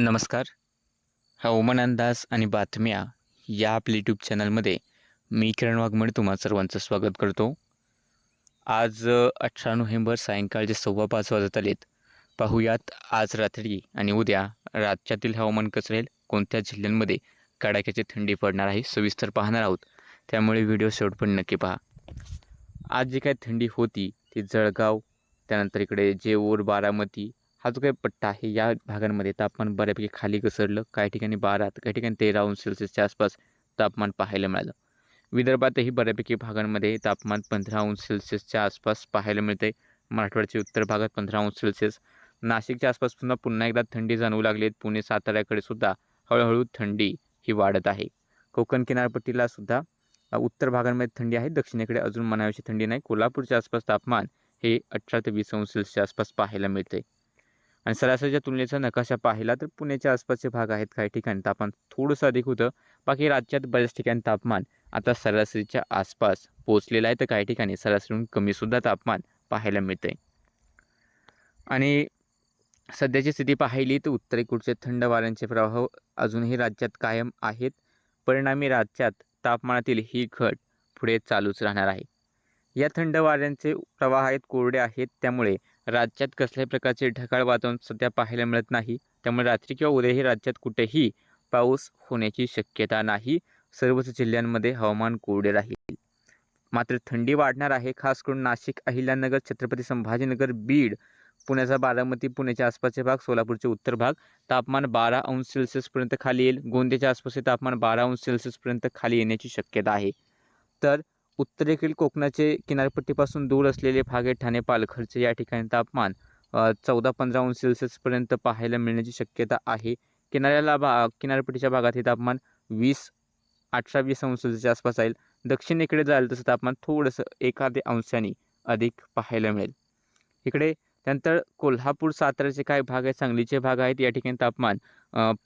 नमस्कार. हवामान अंदाज आणि बातम्या या आपल्या यूट्यूब चॅनलमध्ये मी किरण वाघमणे तुम्हा सर्वांचं स्वागत करतो. आज अठरा नोव्हेंबर सायंकाळचे सव्वा पाच वाजत आलेत पाहूयात आज रात्री आणि उद्या राज्यातील हवामान कसं राहील कोणत्या जिल्ह्यांमध्ये कडाक्याची थंडी पडणार आहे सविस्तर पाहणार आहोत. त्यामुळे व्हिडिओ शेवट पण नक्की पहा. आज जी काय थंडी होती ती जळगाव त्यानंतर इकडे जेऊर बारामती हा जो काही पट्टा आहे या भागांमध्ये तापमान बऱ्यापैकी खाली घसरलं. काही ठिकाणी बारा तर काही ठिकाणी तेरा अंश सेल्सिअसच्या आसपास तापमान पाहायला मिळालं. विदर्भातही बऱ्यापैकी भागांमध्ये तापमान पंधरा अंश सेल्सिअसच्या आसपास पाहायला मिळते मराठवाड्याच्या उत्तर भागात पंधरा अंश सेल्सिअस नाशिकच्या आसपास पुन्हा पुन्हा एकदा थंडी जाणवू लागली पुणे साताऱ्याकडे सुद्धा हळूहळू थंडी ही वाढत आहे. कोकण किनारपट्टीला सुद्धा उत्तर भागांमध्ये थंडी आहे. दक्षिणेकडे अजून म्हणावीशी थंडी नाही. कोल्हापूरच्या आसपास तापमान हे अठरा ते वीस अंश सेल्सिअसच्या आसपास पाहायला मिळते आणि सरासरीच्या तुलनेचा नकाशा पाहिला तर पुण्याच्या आसपासचे भाग आहेत काही ठिकाणी. तापमान थोडंसं अधिक होतं. बाकी राज्यात बऱ्याच ठिकाणी तापमान आता सरासरीच्या आसपास पोचलेलं आहे. तर काही ठिकाणी सरासरीहून कमीसुद्धा तापमान पाहायला मिळते आणि सध्याची स्थिती पाहिली तर उत्तरेकडचे थंड वाऱ्यांचे प्रवाह अजूनही राज्यात कायम आहेत. परिणामी राज्यात तापमानातील ही घट पुढे चालूच राहणार आहे. या थंड वाऱ्यांचे प्रवाह आहेत कोरडे आहेत. त्यामुळे राज्यात कसल्याही प्रकारचे ढगाळ वातावरण सध्या पाहायला मिळत नाही. त्यामुळे रात्री किंवा उद्याही राज्यात कुठेही पाऊस होण्याची शक्यता नाही. सर्वच जिल्ह्यांमध्ये हवामान कोरडे राहील. मात्र थंडी वाढणार आहे. खास करून नाशिक अहिल्यानगर छत्रपती संभाजीनगर बीड पुण्याचा बारामती पुण्याच्या आसपासचे भाग सोलापूरचे उत्तर भाग तापमान बारा अंश सेल्सिअसपर्यंत खाली येईल. गोंदियाच्या आसपासचे तापमान बारा अंश सेल्सिअसपर्यंत खाली येण्याची शक्यता आहे. तर उत्तरेकडील कोकणाचे किनारपट्टीपासून दूर असलेले भाग आहे ठाणे पालघरचे. या ठिकाणी तापमान चौदा पंधरा अंश सेल्सिअसपर्यंत पाहायला मिळण्याची शक्यता आहे. किनाऱ्याला भा किनारपट्टीच्या भागात हे तापमान वीस अठरा वीस अंश सेल्सिअसच्या आसपास जाईल दक्षिणेकडे जाईल तसं तापमान थोडंसं एखाद्या अंशाने अधिक पाहायला मिळेल. इकडे त्यानंतर कोल्हापूर साताऱ्याचे काय भाग आहेत. सांगलीचे भाग आहेत. या ठिकाणी तापमान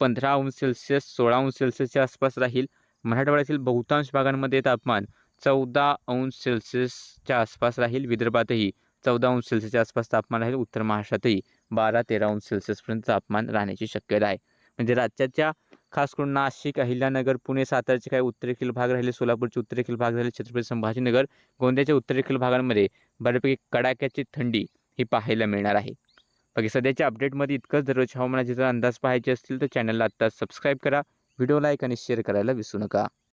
पंधरा अंश सेल्सिअस सोळा अंश सेल्सिअसच्या आसपास राहील. मराठवाड्यातील बहुतांश भागांमध्ये तापमान चौदा अंश सेल्सिअसच्या आसपास राहील विदर्भातही. चौदा अंश सेल्सिअसच्या आसपास तापमान राहील उत्तर महाराष्ट्रातही. बारा तेरा अंश सेल्सिअसपर्यंत तापमान राहण्याची शक्यता आहे. म्हणजे राज्याच्या खास करून नाशिक अहिल्यानगर पुणे सातारचे काही उत्तरेखील भाग राहिले सोलापूरचे उत्तरेखील भाग राहिले छत्रपती संभाजीनगर गोंदियाच्या उत्तरेखील भागांमध्ये बऱ्यापैकी कडाक्याची थंडी ही पाहायला मिळणार आहे. बाकी सध्याच्या अपडेटमध्ये इतकंच. दररोज हवामानाचे जर अंदाज पाहायचे असतील तर चॅनलला आत्ता सबस्क्राईब करा. व्हिडिओ लाईक आणि शेअर करायला विसरू नका.